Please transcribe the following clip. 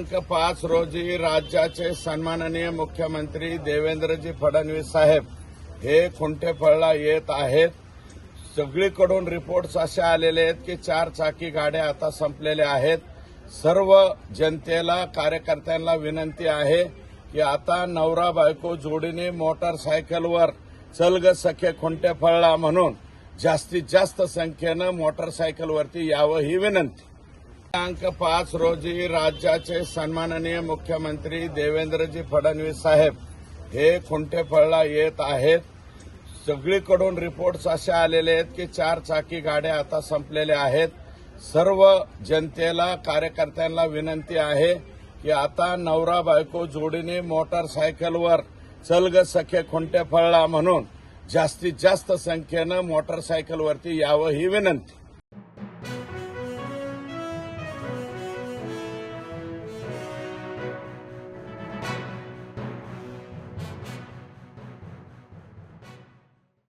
दिनांक पाच रोजी राज्याचे सन्माननीय मुख्यमंत्री देवेंद्रजी फडणवीस साहेब हे खुंटेफळला येत आहेत. सगळीकडून रिपोर्ट्स असे आलेले आहेत की चार चाकी गाड्या आता संपलेल्या आहेत. सर्व जनतेला कार्यकर्त्यांना विनंती आहे की आता नवरा बायको जोडीने मोटरसायकलवर चल ग सखे खुंटेफळला म्हणून जास्तीत जास्त संख्येनं मोटरसायकलवरती यावं ही विनंती. दिनांक पाच रोजी राज्याचे सन्माननीय मुख्यमंत्री देवेंद्रजी फडणवीस साहेब हे खुंटेफळला येत आहेत. सगळीकडून रिपोर्ट्स असे आलेले आहेत की चार चाकी गाड्या आता संपलेल्या आहेत. सर्व जनतेला कार्यकर्त्यांना विनंती आहे की आता नवरा बायको जोडीने मोटरसायकलवर चल ग सखे खुंटेफळला म्हणून जास्तीत जास्त संख्येनं मोटरसायकलवरती यावं ही विनंती.